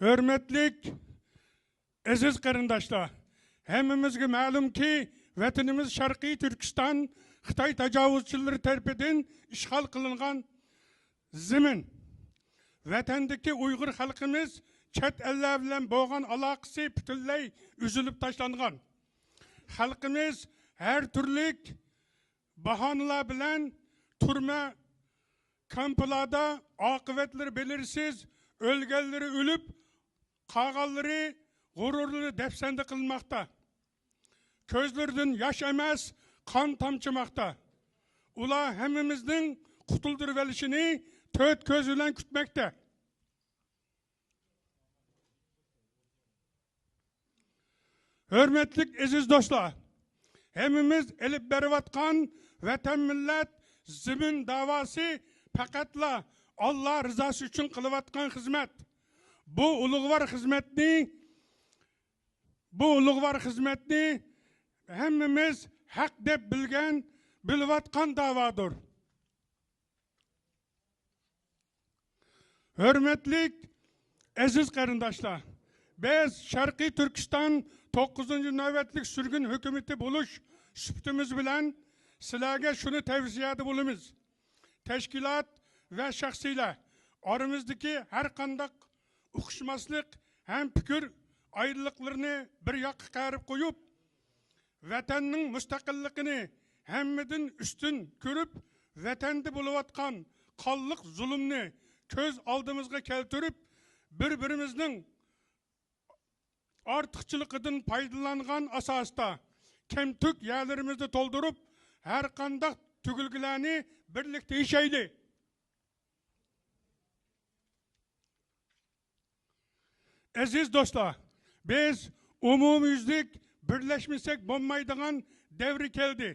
Hürmetlik aziz qarindoshlar, hammamizga ma'lumki, vatanimiz Sharqiy Turkiston Xitoy tajovuzchilari tarafidan ishg'ol qilingan zamin. Vatandagi Uyg'ur xalqimiz chet ellar bilan bo'lgan aloqasi butunlay uzilib tashlangan. Xalqimiz har turli bahonalar bilan turma kamplarda oqibatlari belirsiz o'lganlari o'lib qolganlari g'ururli dafsanda qilinmoqda ko'zlaridan yosh emas qon tomchimoqda ular hammamizning qutuldirib olishini to'rt ko'z bilan kutmoqda hurmatli do'stlar hammamiz ilib berayotgan vatan millat zimin davosi faqatla Alloh rizosi uchun qilayotgan xizmat bu ulug'vor xizmatni bu ulug'vor xizmatni hammamiz haq deb bilgan bilayotgan davodir. Hurmatli aziz qarindoshlar biz sharqiy turkiston to'qqizinchi navbatlik surgun hukumati bo'lish suhbatimiz bilan sizlarga shuni tavsiyada bo'lamiz. Tashkilot va shaxsiylar oramizdagi har qanday uqishmaslik ham fikr ayriliqlarini bir yoqqa qarib qo'yib vatanning mustaqilligini hammadan ustun ko'rib vatanda bo'layotgan qonliq zulmni ko'z oldimizga keltirib bir birimizning ortiqchiligidan foydalangan asosda kemtuk yerlarimizni to'ldirib har qanday tugilgilarni birlikda aziz do'stlar biz umumyuzlik birlashmasak bo'lmaydigan davri keldi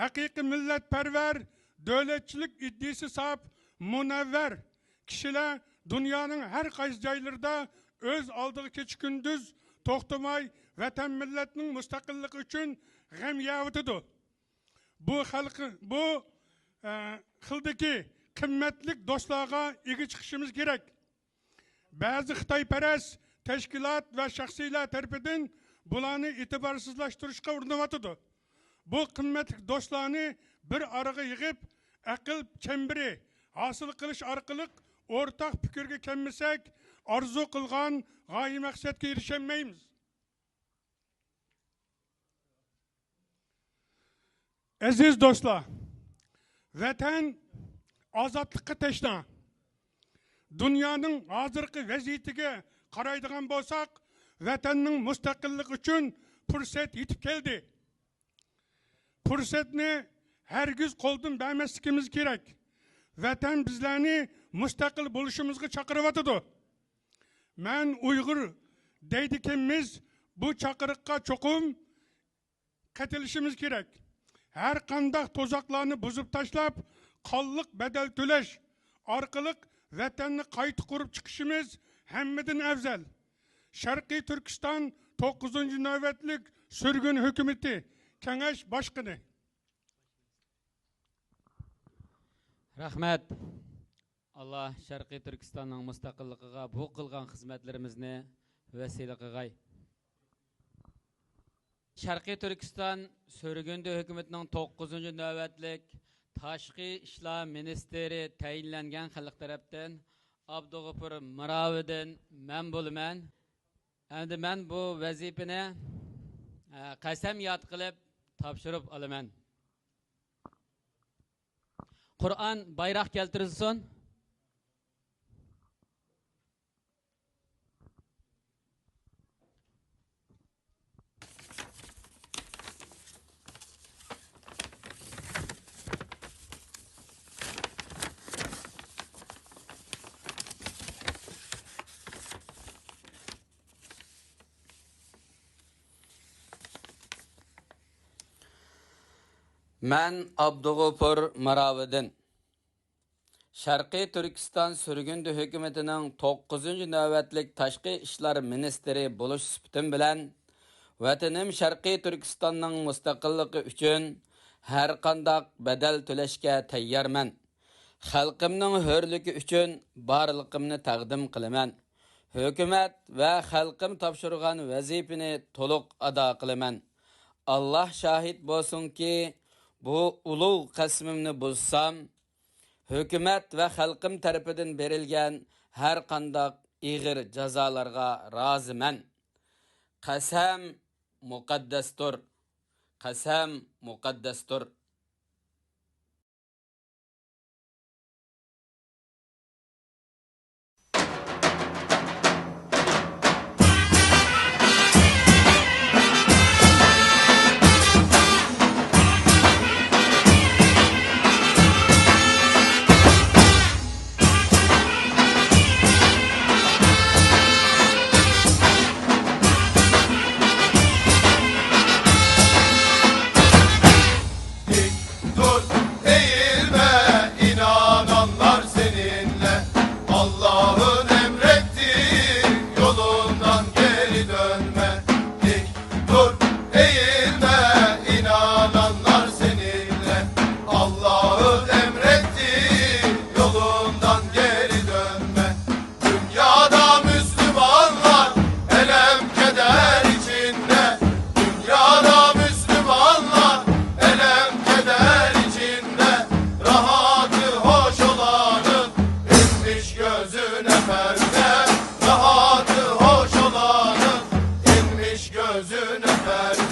haqiqiy millatparvar davlatchilik iddisi munavvar kishilar dunyoning har qaysi joylarida o'z oldiga kecha kunduz to'xtamay vatan millatning mustaqilligi uchun g'am yavitidi bu xalqi bu e, xildagi qimmatli do'stlarga ega chiqishimiz kerak ba'zi xitoyparast tashkilot va shaxsiylar tarafidan bularni e'tiborsizlashtirishga urinyotidi bu qimmatli do'stlarni bir araga yig'ib aql chembiri hosil qilish orqali o'rtaq fikrga kelmasak orzu qilgan g'oya maqsadga erisholmaymiz aziz do'stlar vatan ozodlikqa tashna dunyoning hozirgi vaziyatiga qaraydigan bo'lsak vatanning mustaqilligi uchun fursat yetib keldi fursatni hargiz qo'ldan bermasligimiz kerak. Vatan bizlarni mustaqil bo'lishimizga chaqiryotidi man uyg'ur deydi ekanmiz bu chaqiriqqa cho'qim qatilishimiz kerak. Har qanday to'zoqlarni buzib tashlab qonliq badal to'lash orqali vatanni qayta qurib chiqishimiz hammadan afzal. Sharqiy turkiston to'qqizinchi navbatlik surgun hukumati kengash boshqini. Rahmat. Alloh sharqiy turkistonning mustaqilligiga bu qilgan xizmatlarimizni vasila qilg'ay. Sharqiy turkiston surgundi hukumatining to'qqizinchi navbatlik Tashqi ishlar Ministeri tayinlangan xalq tarafdan Abdug'ufur Miravidin men bo'laman Endi men bu vazifani e, qasamiyat qilib topshirib olaman. Qur'on bayroq keltirilsin. Mən Abdug'ufur Maravidin. Şərqi Türkistan sürgündü hökumətinin 9-cu növbətlik Taşqi İşlər Ministri buluş sübütüm bilən Vətənim Şərqi Türkistanның müstəqilliqi üçün hər qandaq bədəl töləşkə təyyarmən. Xalqımның hörlüki üçün barlığımını təqdim qılıman. Hökumət və xalqım tapşırğan vəzifəni toluq ada qılıman. Allah şahid bolsun ki, bu ulug' qasmimni buzsam hukumat va xalqim tarafidan berilgan har qandoq ig'ir jazolarga roziman. Qasam muqaddasdir qasam muqaddasdir Ateş gözünü ver.